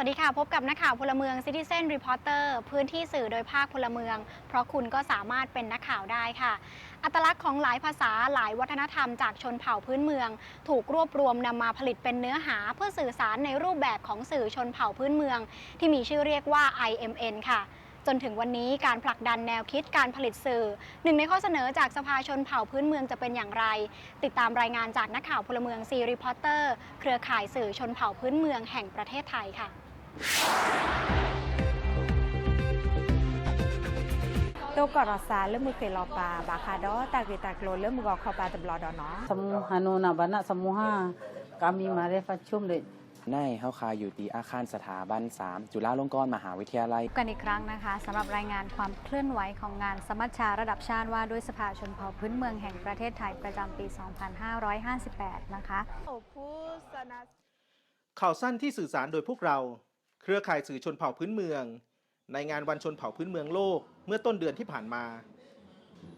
สวัสดีค่ะ พบกับนักข่าวพลเมือง Citizen Reporter พื้นที่สื่อโดยภาคพลเมือง เพราะคุณก็สามารถเป็นนักข่าวได้ค่ะ อัตลักษณ์ของหลายภาษาหลายวัฒนธรรมจากชนเผ่าพื้นเมือง ถูกรวบรวมนำมาผลิตเป็นเนื้อหาเพื่อสื่อสารในรูปแบบของสื่อชนเผ่าพื้นเมือง ที่มีชื่อเรียกว่า IMN ค่ะจนถึงวันนี้การผลักดันแนวคิดการผลิตสื่อ หนึ่งในข้อเสนอจากสภาชนเผ่าพื้นเมืองจะเป็นอย่างไร ติดตามรายงานจากนักข่าวพลเมืองซีรีพอร์เตอร์ เครือข่ายสื่อชนเผ่าพื้นเมืองแห่งประเทศไทยค่ะ tô cỏ rò xà lớp mưa kề lò bà bà khá đó tạc vì tạc lô lớp mưa gò khò bà tập lò đó nó Samuha nuna bana samuha kami mare fachum de ในเฮาคาอยู่ที่อาคารสถาบัน 3 จุฬาลงกรณ์มหาวิทยาลัยพบกันอีกครั้งนะคะสำหรับรายงานความเคลื่อนไหวของงานสมัชชาระดับชาติว่าด้วยสภาชนเผ่าพื้นเมืองแห่งประเทศไทยประจำปี 2558 นะคะข่าวสั้นที่สื่อสารโดยพวกเรา เครือข่ายสื่อชนเผ่าพื้นเมือง ในงานวันชนเผ่าพื้นเมืองโลก เมื่อต้นเดือนที่ผ่านมา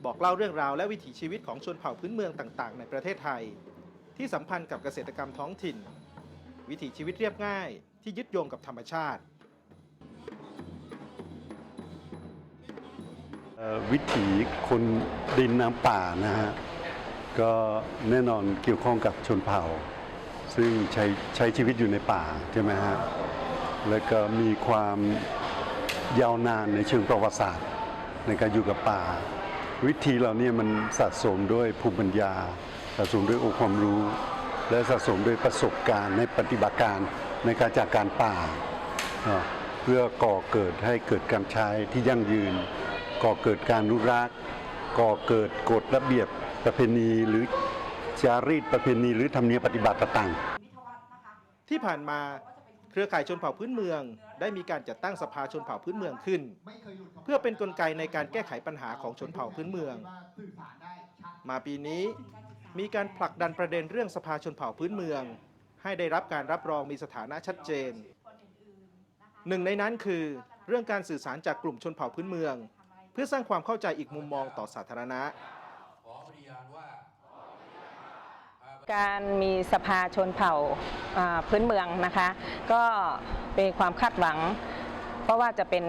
บอกเล่าเรื่องราวและวิถีชีวิตของชนเผ่าพื้นเมืองต่างๆ ในประเทศไทย ที่สัมพันธ์กับเกษตรกรรมท้องถิ่น วิถีชีวิตเรียบง่ายที่ยึดโยงกับธรรมชาติวิถีคนดินน้ำป่านะฮะก็แน่นอนเกี่ยวข้องกับชนเผ่า ซึ่งใช้ใช้ชีวิตอยู่ในป่าใช่ไหมฮะ แล้วก็มีความยาวนานในเชิงประวัติศาสตร์ในการอยู่กับป่า วิธีเหล่านี้มันสะสมด้วยภูมิปัญญา สะสมด้วยองค์ความรู้ และสะสมด้วยประสบการณ์ในปฏิบัติการในการจากการป่า เพื่อก่อเกิดให้เกิดการใช้ที่ยั่งยืน ก่อเกิดการอนุรักษ์ก่อเกิดกฎระเบียบประเพณีหรือจารีตประเพณีหรือธรรมเนียมปฏิบัติต่างๆที่ผ่านมา เครือข่ายชนเผ่าพื้นเมือง ได้มีการจัดตั้งสภาชนเผ่าพื้นเมืองขึ้น เพื่อเป็นนกลไกในการแก้ไขปัญหาของชนเผ่าพื้นเมือง มาปีนี้มีการผลักดันประเด็นเรื่องสภาชนเผ่าพื้นเมือง ให้ได้รับการรับรองมีสถานะชัดเจน หนึ่งในนั้นคือเรื่องการสื่อสารจากกลุ่มชนเผ่าพื้นเมือง เพื่อสร้างความเข้าใจอีกมุมมองต่อสาธารณะ การมีสภาชนเผ่าพื้นเมืองนะคะ ก็เป็นความคาดหวัง เพราะว่าจะเป็น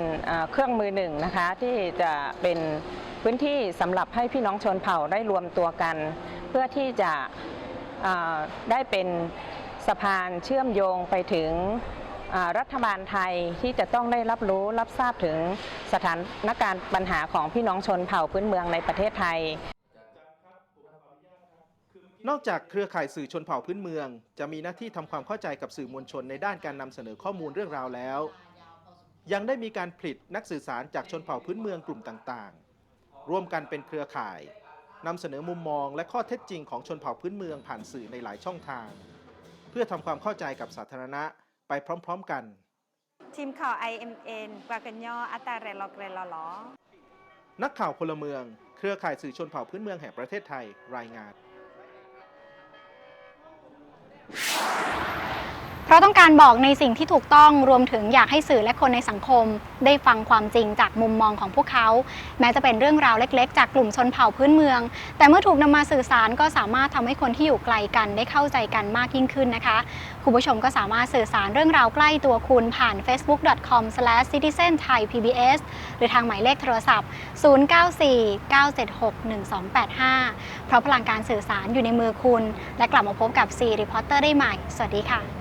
เครื่องมือหนึ่งนะคะที่จะเป็นพื้นที่สำหรับให้พี่น้องชนเผ่าได้รวมตัวกัน เพื่อที่จะได้เป็นสะพานเชื่อมโยงไปถึงรัฐบาลไทยที่จะต้องได้รับรู้รับทราบถึงสถานการณ์ปัญหาของพี่น้องชนเผ่าพื้นเมืองในประเทศไทย นอกจากเครือข่ายสื่อชนเผ่าพื้นเมือง จะมีหน้าที่ทำความเข้าใจกับสื่อมวลชนในด้านการนำเสนอข้อมูลเรื่องราวแล้ว ยังได้มีการผลิตนักสื่อสารจากชนเผ่าพื้นเมืองกลุ่มต่างๆ ร่วมกันเป็นเครือข่ายนำเสนอมุมมองและข้อเท็จจริงของชนเผ่าพื้นเมืองผ่านสื่อในหลายช่องทาง เพื่อทำความเข้าใจกับสาธารณะไปพร้อม ๆ กัน ทีมข่าว IMN กว่ากันย่ออัตราเรลอกเรลอล้อนักข่าวพลเมือง เครือข่ายสื่อชนเผ่าพื้นเมืองแห่งประเทศไทยรายงาน you ราะต้องการบอกในสิ่งที่ถูกต้องรวมถึงอยากให้สื่อและคนในสังคม ได้ฟังความจริงจากมุมมองของพวกเขา แม้จะเป็นเรื่องราวเล็กๆ จากกลุ่มชนเผ่าพื้นเมือง แต่เมื่อถูกนำมาสื่อสารก็สามารถทำให้คนที่อยู่ไกลกันได้เข้าใจกันมากยิ่งขึ้นนะคะคุณผู้ชมก็สามารถสื่อสารเรื่องราวใกล้ตัวคุณผ่าน facebook.com/citizenthaipbs หรือทางหมายเลขโทรศัพท์ 094-976-1285 เพราะพลังการสื่อสารอยู่ในมือคุณ และกลับมาพบกับ C Reporter ได้ใหม่ สวัสดีค่ะ